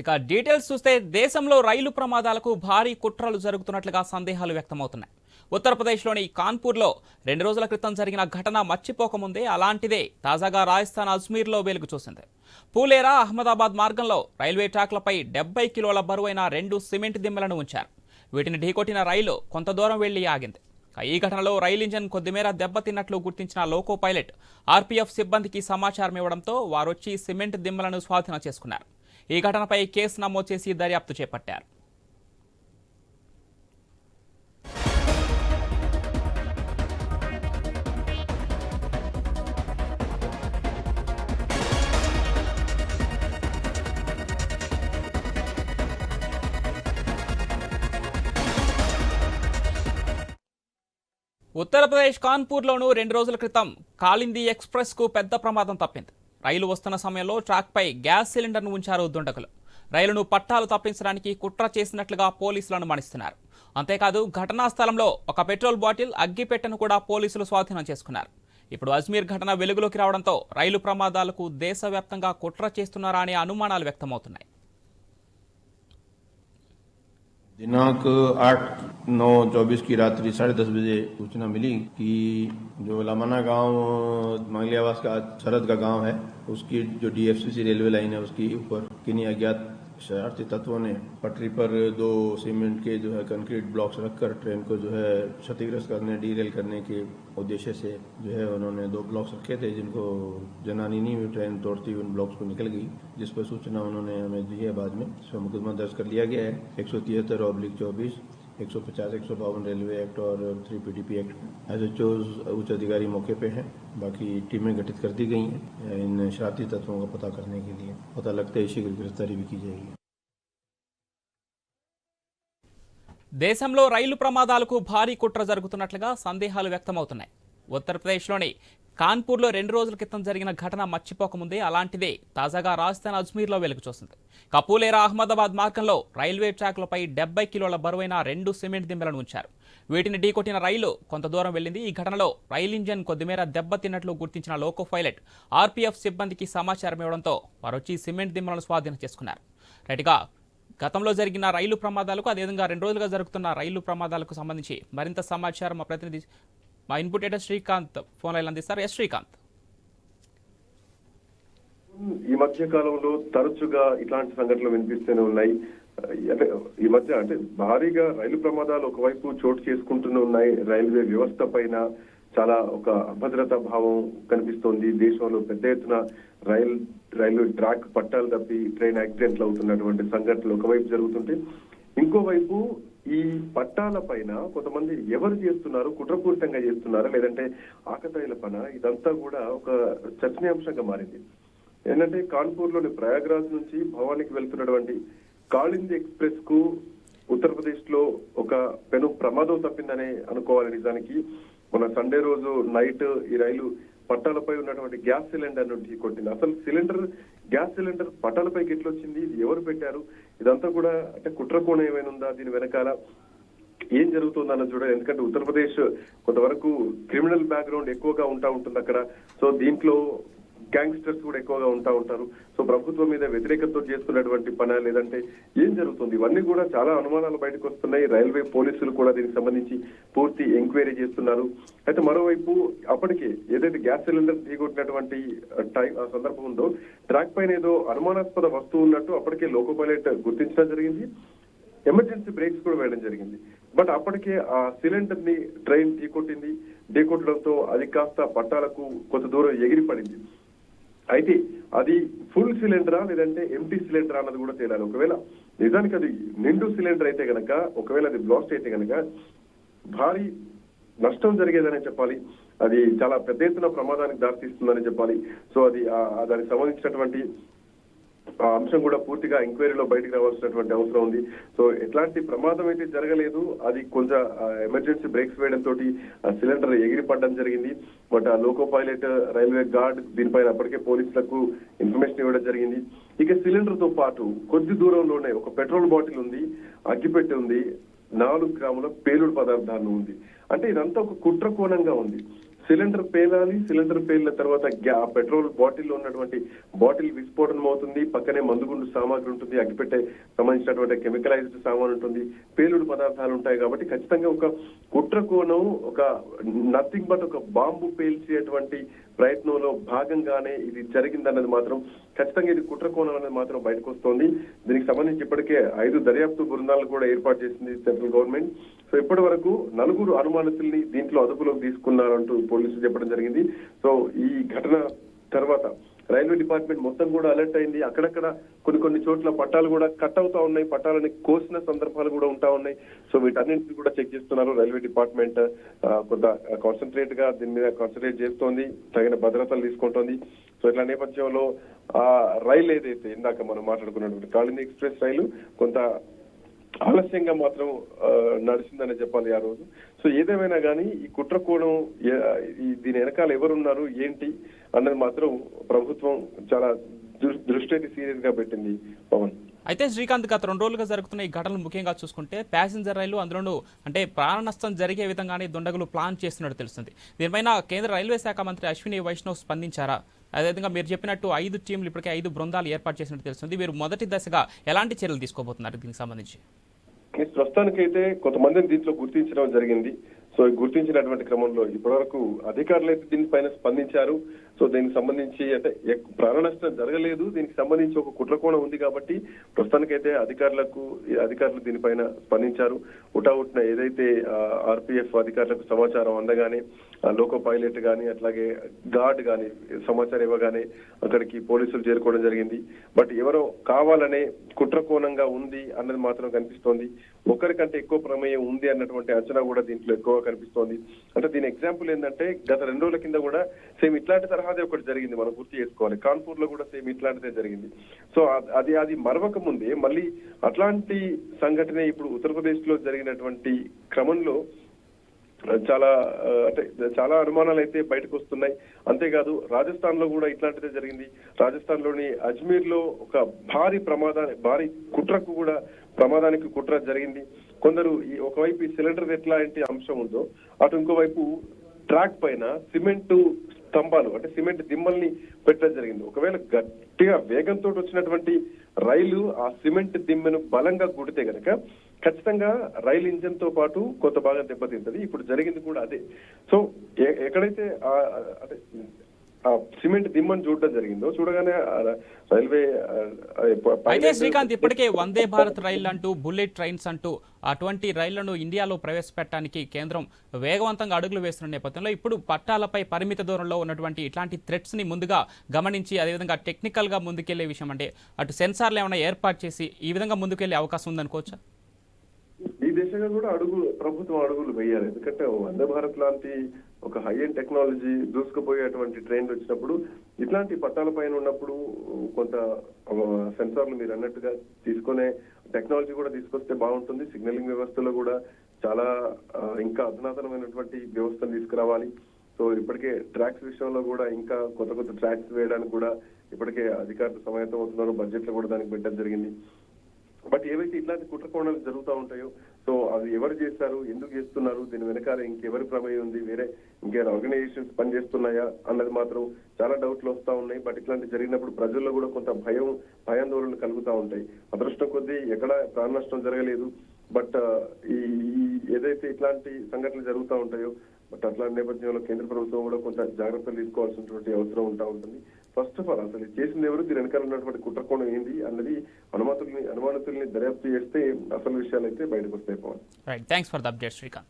ఇక డీటెయిల్స్ చూస్తే దేశంలో రైలు ప్రమాదాలకు భారీ కుట్రలు జరుగుతున్నట్లుగా సందేహాలు వ్యక్తమవుతున్నాయి. ఉత్తరప్రదేశ్లోని కాన్పూర్లో రెండు రోజుల క్రితం జరిగిన ఘటన మర్చిపోకముందే అలాంటిదే తాజాగా రాజస్థాన్ అజ్మీర్లో వెలుగు చూసింది. పూలేరా అహ్మదాబాద్ మార్గంలో రైల్వే ట్రాక్లపై డెబ్బై కిలోల బరువైన రెండు సిమెంట్ దిమ్మలను ఉంచారు. వీటిని ఢీకొట్టిన రైలు కొంత దూరం వెళ్ళి ఆగింది. ఈ ఘటనలో రైలు ఇంజన్ కొద్దిమేర దెబ్బతిన్నట్లు గుర్తించిన లోకో పైలట్ ఆర్పీఎఫ్ సిబ్బందికి సమాచారం ఇవ్వడంతో వారొచ్చి సిమెంట్ దిమ్మలను స్వాధీనం చేసుకున్నారు. ఈ ఘటనపై కేసు నమోదు చేసి దర్యాప్తు చేపట్టారు. ఉత్తరప్రదేశ్ కాన్పూర్లోనూ రెండు రోజుల క్రితం కాలింది ఎక్స్ప్రెస్కు పెద్ద ప్రమాదం తప్పింది. రైలు వస్తున్న సమయంలో ట్రాక్పై గ్యాస్ సిలిండర్ను ఉంచారు దుండకులు రైలును పట్టాలు తప్పించడానికి కుట్ర చేసినట్లుగా పోలీసులు అనుమానిస్తున్నారు. అంతేకాదు ఘటనా స్థలంలో ఒక పెట్రోల్ బాటిల్ అగ్గిపెట్టెను కూడా పోలీసులు స్వాధీనం చేసుకున్నారు. ఇప్పుడు అజ్మీర్ ఘటన వెలుగులోకి రావడంతో రైలు ప్రమాదాలకు దేశవ్యాప్తంగా కుట్ర చేస్తున్నారా అనే అనుమానాలు వ్యక్తమవుతున్నాయి. दिनांक आठ, नौ, चौबीस की रात्रि साढ़े दस बजे सूचना मिली कि जो लामाना गाँव, मंगलियावास का, शरद का गाँव है, उसकी जो डीएफसीसी रेलवे लाइन है, उसकी ऊपर किन्हीं अज्ञात शरारती तत्वों ने पटरी पर दो सीमेंट के जो है कंक्रीट ब्लॉक्स रखकर ट्रेन को जो है क्षतिग्रस्त करने डीरेल करने के उद्देश्य से जो है उन्होंने दो ब्लॉक्स रखे थे, जिनको जनानी नहीं हुई, ट्रेन तोड़ती हुई उन ब्लॉक्स को निकल गई, जिस पर सूचना उन्होंने हमें दी है बाद में। इस पर मुकदमा दर्ज कर लिया गया है। एक सौ तिहत्तर ऑब्लिक चौबीस एक सौ पचास एक सौ बावन रेलवे एक्ट और three PDP act as H उच्च अधिकारी मौके पे हैं बाकी टीमें गठित कर दी गई हैं इन शरारती तत्वों का पता करने के लिए पता लगता है शीघ्र गिरफ्तारी भी की जाएगी దేశంలో రైలు ప్రమాదాలకు భారీ కుట్ర జరుగుతున్నట్లుగా సందేహాలు వ్యక్తమవుతున్నాయి ఉత్తరప్రదేశ్లోని కాన్పూర్లో రెండు రోజుల క్రితం జరిగిన ఘటన మర్చిపోకముందే అలాంటిదే తాజాగా రాజస్థాన్ అజ్మీర్లో వెలుగు చూసింది కపూలేరా అహ్మదాబాద్ మార్గంలో రైల్వే ట్రాక్లపై డెబ్బై కిలోల బరువైన రెండు సిమెంట్ దిమ్మలను ఉంచారు. వీటిని ఢీకొట్టిన రైలు కొంత దూరం వెళ్ళింది. ఈ ఘటనలో రైల్ ఇంజన్ కొద్దిమేర దెబ్బతిన్నట్లు గుర్తించిన లోకో పైలట్ ఆర్పీఎఫ్ సిబ్బందికి సమాచారం ఇవ్వడంతో వారొచ్చి సిమెంట్ దిమ్మలను స్వాధీనం చేసుకున్నారు. రైట్గా గతంలో జరిగిన రైలు ప్రమాదాలకు అదేవిధంగా రెండు రోజులుగా జరుగుతున్న రైలు ప్రమాదాలకు సంబంధించి మరింత సమాచారం మా ప్రతినిధి మా input editor Srikanth phone line అందిస్తారు. ఎస్ శ్రీకాంత్. ఈ మధ్య కాలంలో తరచుగా ఇట్లాంటి సంఘటనలు వినిపిస్తూనే ఉన్నాయి. అంటే ఈ మధ్య అంటే భారీగా రైలు ప్రమాదాలు ఒకవైపు చోటు చేసుకుంటూనే ఉన్నాయి. రైల్వే వ్యవస్థ పైన చాలా ఒక అభద్రతా భావం కనిపిస్తోంది. దేశంలో పెద్ద ఎత్తున రైల్ రైల్వే ట్రాక్ పట్టాలు తప్పి ట్రైన్ యాక్సిడెంట్లు అవుతున్నటువంటి సంఘటనలు ఒకవైపు జరుగుతుంటే ఇంకోవైపు ఈ పట్టాల పైన కొంతమంది ఎవరు చేస్తున్నారు కుట్రపూరితంగా చేస్తున్నారా లేదంటే ఆకతాయిల పన ఇదంతా కూడా ఒక చర్చనీయాంశంగా మారింది. ఏంటంటే కాన్పూర్లోని ప్రయాగ్రాజ్ నుంచి భవానికి వెళ్తున్నటువంటి కాళింది ఎక్స్ప్రెస్కు ఉత్తరప్రదేశ్లో ఒక పెను ప్రమాదం తప్పిందనే అనుకోవాలి నిజానికి. మన సండే రోజు నైట్ ఈ రైలు పట్టాలపై ఉన్నటువంటి గ్యాస్ సిలిండర్ నుండి కొట్టింది. అసలు సిలిండర్ గ్యాస్ సిలిండర్ పట్టాలపైకి ఎట్లా వచ్చింది ఇది ఎవరు పెట్టారు? ఇదంతా కూడా అంటే కుట్ర కోణం ఏమైనా ఉందా? దీని వెనకాల ఏం జరుగుతుంది అన్నది చూడాలి. ఎందుకంటే ఉత్తరప్రదేశ్ కొంతవరకు క్రిమినల్ బ్యాక్గ్రౌండ్ ఎక్కువగా ఉంటా ఉంటుంది అక్కడ. సో దీంట్లో గ్యాంగ్స్టర్స్ కూడా ఎక్కువగా ఉంటా ఉంటారు. సో ప్రభుత్వం మీద వ్యతిరేకతతో చేస్తున్నటువంటి పని లేదంటే ఏం జరుగుతుంది? ఇవన్నీ కూడా చాలా అనుమానాలు బయటకు వస్తున్నాయి. రైల్వే పోలీసులు కూడా దీనికి సంబంధించి పూర్తి ఎంక్వైరీ చేస్తున్నారు. అయితే మరోవైపు అప్పటికే ఏదైతే గ్యాస్ సిలిండర్ దిగొట్టినటువంటి టైం ఆ సందర్భం ఉందో ట్రాక్ పైన ఏదో అనుమానాస్పద వస్తువు ఉన్నట్టు అప్పటికే లోకో పైలట్ గుర్తించడం జరిగింది. ఎమర్జెన్సీ బ్రేక్స్ కూడా వేయడం జరిగింది. బట్ అప్పటికే ఆ సిలిండర్ని ట్రైన్ ఢీకొట్టింది. ఢీకొట్టడంతో అది కాస్త పట్టాలకు కొంత దూరం ఎగిరి పడింది అయితే అది ఫుల్ సిలిండరా లేదంటే ఎంటీ సిలిండరా అన్నది కూడా తేడాలి. ఒకవేళ నిజానికి అది నిండు సిలిండర్ అయితే కనుక ఒకవేళ అది బ్లాస్ట్ అయితే కనుక భారీ నష్టం జరిగేదనే చెప్పాలి. అది చాలా పెద్ద ఎత్తున ప్రమాదానికి దారితీస్తుందని చెప్పాలి. సో అది దానికి సంబంధించినటువంటి అంశం కూడా పూర్తిగా ఎంక్వైరీలో బయటకు రావాల్సినటువంటి అవసరం ఉంది. సో ఎట్లాంటి ప్రమాదం అయితే జరగలేదు. అది కొంచెం ఎమర్జెన్సీ బ్రేక్స్ వేయడం తోటి ఆ సిలిండర్ ఎగిరిపడడం జరిగింది. బట్ ఆ లోకో పైలట్ రైల్వే గార్డ్ దీనిపైన అప్పటికే పోలీసులకు ఇన్ఫర్మేషన్ ఇవ్వడం జరిగింది. ఇక సిలిండర్తో పాటు కొద్ది దూరంలోనే ఒక పెట్రోల్ బాటిల్ ఉంది అగ్గిపెట్టె ఉంది నాలుగు గ్రాముల పేలుడు పదార్థాలు ఉంది. అంటే ఇదంతా ఒక కుట్ర కోణంగా ఉంది. సిలిండర్ పేలాలి సిలిండర్ పేలిన తర్వాత గ్యా పెట్రోల్ బాటిల్ ఉన్నటువంటి బాటిల్ విస్ఫోటనం అవుతుంది. పక్కనే మందుగుండు సామాగ్రి ఉంటుంది. అగ్గిపెట్టే సంబంధించినటువంటి కెమికలైజ్డ్ సామాన్ ఉంటుంది. పేలుడు పదార్థాలు ఉంటాయి కాబట్టి ఖచ్చితంగా ఒక కుట్ర కోణం ఒక నథింగ్ బట్ ఒక బాంబు పేల్చేటువంటి ప్రయత్నంలో భాగంగానే ఇది జరిగిందన్నది మాత్రం ఖచ్చితంగా ఇది కుట్ర కోణం అనేది మాత్రం బయటకు వస్తోంది. దీనికి సంబంధించి ఇప్పటికే ఐదు దర్యాప్తు బృందాలను కూడా ఏర్పాటు చేసింది సెంట్రల్ గవర్నమెంట్. సో ఇప్పటి వరకు నలుగురు అనుమానితుల్ని దీంట్లో అదుపులోకి తీసుకున్నారంటూ పోలీసులు చెప్పడం జరిగింది. సో ఈ ఘటన తర్వాత రైల్వే డిపార్ట్మెంట్ మొత్తం కూడా అలర్ట్ అయింది. అక్కడక్కడ కొన్ని కొన్ని చోట్ల పట్టాలు కూడా కట్ అవుతా ఉన్నాయి. పట్టాలని కోసిన సందర్భాలు కూడా ఉంటా ఉన్నాయి. సో వీటన్నింటిని కూడా చెక్ చేస్తున్నారు రైల్వే డిపార్ట్మెంట్. కొంత కాన్సన్ట్రేట్గా దీని మీద కాన్సన్ట్రేట్ చేస్తోంది. తగిన భద్రతలు తీసుకుంటోంది. సో ఇట్లా నేపథ్యంలో ఆ రైలు ఏదైతే ఇందాక మనం మాట్లాడుకున్నటువంటి కాళింది ఎక్స్ప్రెస్ రైలు కొంత ఆలస్యంగా మాత్రం నడిచిందనే చెప్పాలి ఆ రోజు. సో ఏదేమైనా కానీ ఈ కుట్ర కోణం దీని వెనకాల ఎవరున్నారు ఏంటి అన్నది మాత్రం ప్రభుత్వం చాలా దృష్టి అయితే సీరియస్గా పెట్టింది పవన్. అయితే శ్రీకాంత్ గత రెండు రోజులుగా జరుగుతున్న ఈ ఘటనలు ముఖ్యంగా చూసుకుంటే ప్యాసింజర్ రైలు అందులోనూ అంటే ప్రాణ నష్టం జరిగే విధంగానే దుండగులు ప్లాన్ చేస్తున్నట్టు తెలుస్తుంది. దీనిపైన కేంద్ర రైల్వే శాఖ మంత్రి అశ్విని వైష్ణవ్ స్పందించారా? అదేవిధంగా మీరు చెప్పినట్టు ఐదు టీంలు ఇప్పటికే ఐదు బృందాలు ఏర్పాటు చేసినట్టు తెలుస్తుంది. మీరు మొదటి దశగా ఎలాంటి చర్యలు తీసుకోబోతున్నారు దీనికి సంబంధించి? ప్రస్తుతానికైతే కొంతమందిని దీంట్లో గుర్తించడం జరిగింది. సో గుర్తించినటువంటి క్రమంలో ఇప్పటివరకు అధికారులు అయితే దీనిపైన స్పందించారు. సో దీనికి సంబంధించి అంటే ఎక్- ప్రాణ నష్టం జరగలేదు. దీనికి సంబంధించి ఒక కుట్రకోణం ఉంది కాబట్టి ప్రస్తుతానికైతే అధికారులకు అధికారులు దీనిపైన స్పందించారు. ఉటావుట్న ఏదైతే ఆర్పిఎఫ్ అధికారులకు సమాచారం అందగానే లోకో పైలట్ గాని అట్లాగే గార్డ్ గాని సమాచారం ఇవ్వగానే అక్కడికి పోలీసులు చేరుకోవడం జరిగింది. బట్ ఎవరో కావాలనే కుట్ర కోణంగా ఉంది అన్నది మాత్రం కనిపిస్తోంది. ఒకరికంటే ఎక్కువ ప్రమేయం ఉంది అన్నటువంటి అంచనా కూడా దీంట్లో ఎక్కువగా కనిపిస్తోంది. అంటే దీని ఎగ్జాంపుల్ ఏంటంటే గత రెండు రోజుల కింద కూడా సేమ్ ఇట్లాంటి తరహాదే ఒకటి జరిగింది మనం గుర్తు చేసుకోవాలి. కాన్పూర్లో కూడా సేమ్ ఇట్లాంటిదే జరిగింది. సో అది అది మరవక ముందే మళ్ళీ అట్లాంటి సంఘటన ఇప్పుడు ఉత్తరప్రదేశ్లో జరిగినటువంటి క్రమంలో చాలా అంటే చాలా అనుమానాలు అయితే బయటకు వస్తున్నాయి అంతేకాదు రాజస్థాన్లో కూడా ఇట్లాంటిదే జరిగింది. రాజస్థాన్లోని అజ్మీర్లో ఒక భారీ ప్రమాదాన్ని భారీ కుట్రకు కూడా ప్రమాదానికి కుట్ర జరిగింది. కొందరు ఈ ఒకవైపు ఈ సిలిండర్ ఎట్లాంటి అంశం ఉందో అటు ఇంకోవైపు ట్రాక్ పైన సిమెంట్ స్తంభాలు అంటే సిమెంట్ దిమ్మల్ని పెట్టడం జరిగింది. ఒకవేళ గట్టిగా వేగంతో వచ్చినటువంటి రైలు ఆ సిమెంట్ దిమ్మెను బలంగా గుడితే కనుక ఖచ్చితంగా రైలు ఇంజన్తో పాటు కొంత బాగా దెబ్బతింటది. ఇప్పుడు జరిగింది కూడా అదే. సో ఎక్కడైతే అంటే సిమెంట్ దిమ్మను చూడడం జరిగిందో? చూడగానే రైల్వే అయితే శ్రీకాంత్ ఇప్పటికే వందే భారత్ రైళ్ళు అంటూ బుల్లెట్ ట్రైన్స్ అంటూ అటువంటి రైళ్ళను ఇండియాలో ప్రవేశపెట్టడానికి కేంద్రం వేగవంతంగా అడుగులు వేస్తున్న నేపథ్యంలో ఇప్పుడు పట్టాలపై పరిమిత దూరంలో ఉన్నటువంటి ఇట్లాంటి థ్రెట్స్ని ముందుగా గమనించి అదేవిధంగా టెక్నికల్గా ముందుకెళ్ళే విషయం అంటే అటు సెన్సార్లు ఏమైనా ఏర్పాటు చేసి ఈ విధంగా ముందుకెళ్ళే అవకాశం ఉందనుకోవచ్చా? ఈ దిశగా కూడా అడుగు ప్రభుత్వం అడుగులు వేయాలి. ఎందుకంటే వందే భారత్ లాంటి ఒక హై ఎండ్ టెక్నాలజీ దూసుకుపోయేటువంటి ట్రైన్లు వచ్చినప్పుడు ఇట్లాంటి పట్టాల పైన ఉన్నప్పుడు కొంత సెన్సార్లు మీరు అన్నట్టుగా తీసుకునే టెక్నాలజీ కూడా తీసుకొస్తే బాగుంటుంది. సిగ్నలింగ్ వ్యవస్థలో కూడా చాలా ఇంకా అధునాతనమైనటువంటి వ్యవస్థను తీసుకురావాలి. సో ఇప్పటికే ట్రాక్స్ విషయంలో కూడా ఇంకా కొత్త కొత్త ట్రాక్స్ వేయడానికి కూడా ఇప్పటికే అధికారులు సమాయత్తం అవుతున్నారు. బడ్జెట్లో కూడా దానికి పెట్టడం జరిగింది. బట్ ఏవైతే ఇట్లాంటి కుట్రకోణాలు జరుగుతూ ఉంటాయో సో అది ఎవరు చేస్తారు ఎందుకు చేస్తున్నారు దీని వెనకాల ఇంకెవరి ప్రమేయం ఉంది వేరే ఇంకేమైనా ఆర్గనైజేషన్స్ పనిచేస్తున్నాయా అన్నది మాత్రం చాలా డౌట్లు వస్తూ ఉన్నాయి. బట్ ఇట్లాంటి జరిగినప్పుడు ప్రజల్లో కూడా కొంత భయం భయాందోళనలు కలుగుతూ ఉంటాయి. అదృష్టం కొద్దీ ఎక్కడ ప్రాణ నష్టం జరగలేదు. బట్ ఈ ఈ ఏదైతే ఇట్లాంటి సంఘటనలు జరుగుతూ ఉంటాయో బట్ అట్లాంటి నేపథ్యంలో కేంద్ర ప్రభుత్వం కూడా కొంత జాగ్రత్తలు తీసుకోవాల్సినటువంటి అవసరం ఉంటా ఉంటుంది. ఫస్ట్ ఆఫ్ ఆల్ అసలు చేసింది ఎవరు? దీని వెనకాల ఉన్నటువంటి కుట్రకోణం ఏంది అన్నది అనుమాతుల్ని అనుమానితుల్ని దర్యాప్తు చేస్తే అసలు విషయాలు అయితే బయటకు వస్తాయి Pawan. Right thanks for the update Srikanth